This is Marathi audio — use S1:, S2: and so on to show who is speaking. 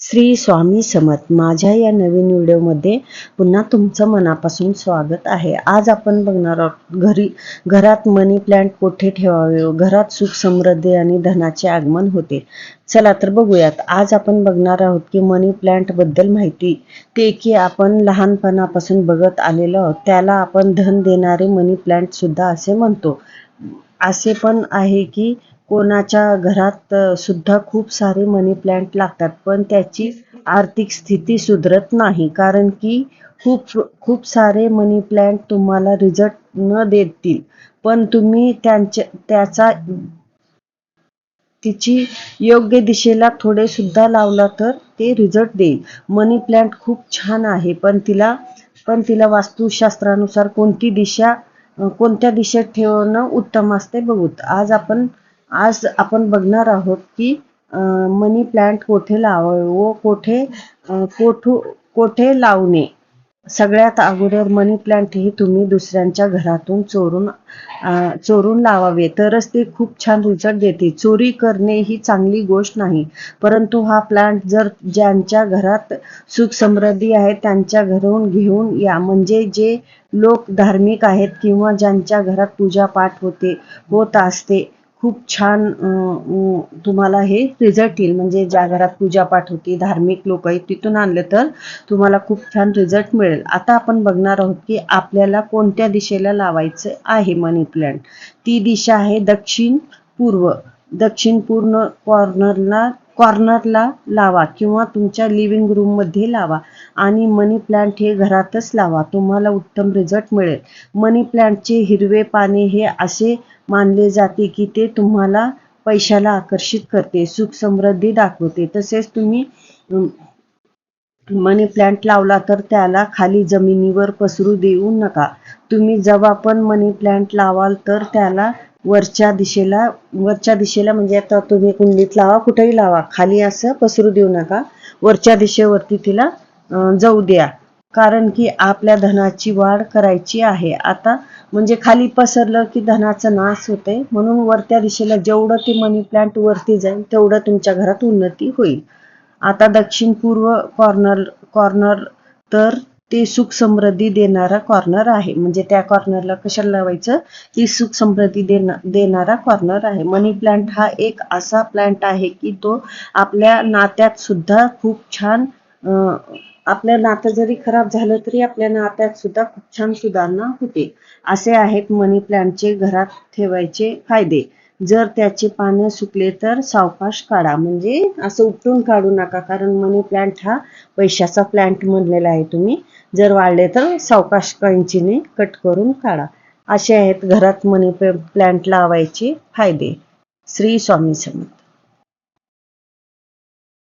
S1: श्री स्वामी समर्थ. माझ्या या नवीन व्हिडिओमध्ये पुन्हा तुमचं मनापासून स्वागत आहे. आज आपण बघणार आहोत घरी घरात मनी प्लांट कोठे ठेवावे? घरात सुख समृद्धी आणि धनाचे आगमन होते. चला तर बघूयात. आज आपण बघणार आहोत की मनी प्लांटबद्दल माहिती. ते की आपण लहानपणापासून बघत आलेलो आहोत त्याला आपण धन देणारे मनी प्लांट सुद्धा असे म्हणतो. असे पण आहे की कोणाच्या घरात सुद्धा खूप सारे मनी प्लांट लागतात पण त्याची आर्थिक स्थिती सुधरत नाही. कारण की खूप खूप सारे मनी प्लांट तुम्हाला रिझल्ट न देतील पण तुम्ही त्यांच्या त्याचा तिची योग्य दिशेला थोडे सुद्धा लावला तर ते रिझल्ट देईल. मनी प्लांट खूप छान आहे पण तिला पण तिला वास्तुशास्त्रानुसार कोणती दिशा कोणत्या दिशेत ठेवणं उत्तम असते बघूत आज आपण आज आपण बघणार आहोत की मनी प्लांट कोठे लावावे व कोठे कोठू कोठे लावणे. सगळ्यात अगोदर मनी प्लांट हे तुम्ही दुसऱ्यांच्या घरातून चोरून चोरून लावावे. तरच ते खूप छान रिझल्ट देते. चोरी करणे ही चांगली गोष्ट नाही. परंतु हा प्लांट जर ज्यांच्या घरात सुख समृद्धी आहे त्यांच्या घरून घेऊन या. म्हणजे जे लोक धार्मिक आहेत किंवा ज्यांच्या घरात पूजा पाठ होते होत असते खूप छान तुम्हाला हे रिझल्ट येईल. म्हणजे ज्या घरात पूजा पाठ होती धार्मिक लोक आहेत तिथून आणलं तर तुम्हाला खूप छान रिझल्ट मिळेल. आता आपण बघणार आहोत की आपल्याला कोणत्या दिशेला लावायचं आहे मनी प्लॅन्ट ती दिशा आहे दक्षिण पूर्व. दक्षिण पूर्ण कॉर्नरला कॉर्नरला लावा किंवा तुमच्या लिव्हिंग रूममध्ये लावा. आणि मनी प्लांट हे घरातच लावा. तुम्हाला उत्तम रिझल्ट मिळेल. मनी प्लांटचे हिरवे पाने हे असे मानले जाते की ते तुम्हाला पैशाला आकर्षित करते सुख समृद्धी दाखवते. तसेच तुम्ही मनी प्लांट लावला तर त्याला खाली जमिनीवर पसरू देऊ नका. तुम्ही जेव्हा पण मनी प्लांट लावाल तर त्याला वरच्या दिशेला वरच्या दिशेला म्हणजे आता तुम्ही कुंडीत लावा कुठेही लावा खाली असं पसरू देऊ नका. वरच्या दिशेवरती तिला जाऊ द्या. कारण की आपल्या धनाची वाढ करायची आहे. आता म्हणजे खाली पसरलं की धनाचा नाश होते म्हणून वरत्या दिशेला जेवढं ते मनी प्लांट वरती जाईल तेवढं तुमच्या घरात उन्नती होईल. आता दक्षिण पूर्व कॉर्नर कॉर्नर तर ते सुख समृद्धी देणारा कॉर्नर आहे. म्हणजे त्या कॉर्नरला कशाला लावायचं? की सुख समृद्धी देना देणारा कॉर्नर आहे. मनी प्लांट हा एक असा प्लांट आहे की तो आपल्या नात्यात सुद्धा खूप छान अं, आपलं नातं जरी खराब झालं तरी आपल्या नात्यात सुद्धा खूप छान सुधारणा होते. असे आहेत मनी प्लांटचे घरात ठेवायचे फायदे. जर त्याचे पानं सुकले तर सावकाश काढा. म्हणजे असं उपटून काढू नका. कारण मनी प्लांट हा पैशाचा प्लांट म्हणलेला आहे तुम्ही. जर वाढले तर सावकाश कैंचीने कट करून काढा. असे आहेत घरात मनी प्लांट लावायचे फायदे. श्री स्वामी समर्थ.